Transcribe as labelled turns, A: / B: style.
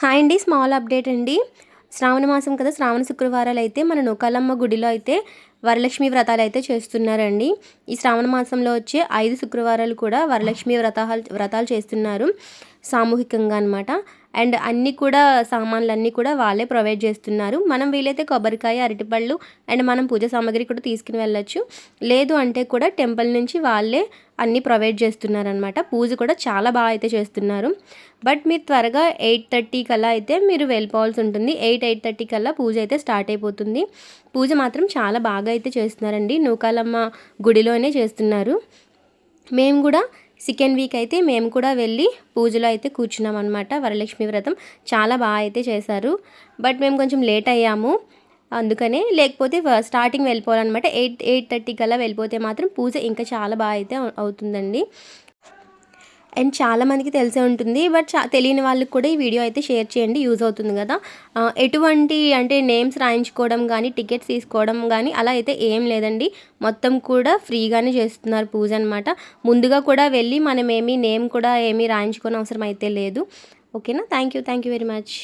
A: Hi అండి small update అండి. శ్రావణ మాసం కదా శ్రావణ శుక్రవారాలు అయితే మన నూకాలమ్మ గుడిలో అయితే వరలక్ష్మి వ్రతాలు అయితే చేస్తున్నారండి. ఈ శ్రావణ మాసంలో వచ్చే ఐదు శుక్రవారాలు కూడా వరలక్ష్మి వ్రతాలు వ్రతాలు చేస్తున్నారు సామూహికంగా అనమాట అండ్ అన్నీ కూడా సామాన్లు అన్నీ కూడా వాళ్ళే ప్రొవైడ్ చేస్తున్నారు. మనం వీలైతే కొబ్బరికాయ అరటిపళ్ళు అండ్ మనం పూజ సామాగ్రి కూడా తీసుకుని వెళ్ళొచ్చు. లేదు అంటే కూడా టెంపుల్ నుంచి వాళ్ళే అన్నీ ప్రొవైడ్ చేస్తున్నారనమాట పూజ కూడా చాలా బాగా అయితే చేస్తున్నారు. బట్ మీరు త్వరగా ఎయిట్ థర్టీ కల్లా అయితే మీరు వెళ్ళిపోవాల్సి ఉంటుంది. ఎయిట్ ఎయిట్ థర్టీ కల్లా పూజ అయితే స్టార్ట్ అయిపోతుంది. పూజ మాత్రం చాలా బాగా అయితే చేస్తున్నారండి. నూకాలమ్మ గుడిలోనే చేస్తున్నారు. మేము కూడా సెకండ్ వీక్ అయితే మేము కూడా వెళ్ళి పూజలో అయితే కూర్చున్నాం అనమాట వరలక్ష్మి వ్రతం. చాలా బాగా అయితే చేశారు. బట్ మేము కొంచెం లేట్ అయ్యాము. అందుకనే లేకపోతే స్టార్టింగ్ వెళ్ళిపోవాలన్నమాట. ఎయిట్ ఎయిట్ థర్టీ కల్లా వెళ్ళిపోతే మాత్రం పూజ ఇంకా చాలా బాగా అయితే అవుతుందండి. అండ్ చాలామందికి తెలిసే ఉంటుంది. బట్ తెలియని వాళ్ళకి కూడా ఈ వీడియో అయితే షేర్ చేయండి. యూజ్ అవుతుంది కదా. ఎటువంటి అంటే నేమ్స్ రాయించుకోవడం కానీ టికెట్స్ తీసుకోవడం కానీ అలా అయితే ఏం లేదండి. మొత్తం కూడా ఫ్రీగానే చేస్తున్నారు పూజ అనమాట ముందుగా కూడా వెళ్ళి మనం ఏమీ నేమ్ కూడా ఏమీ రాయించుకోని అవసరం అయితే లేదు. ఓకేనా? Thank you thank you very much.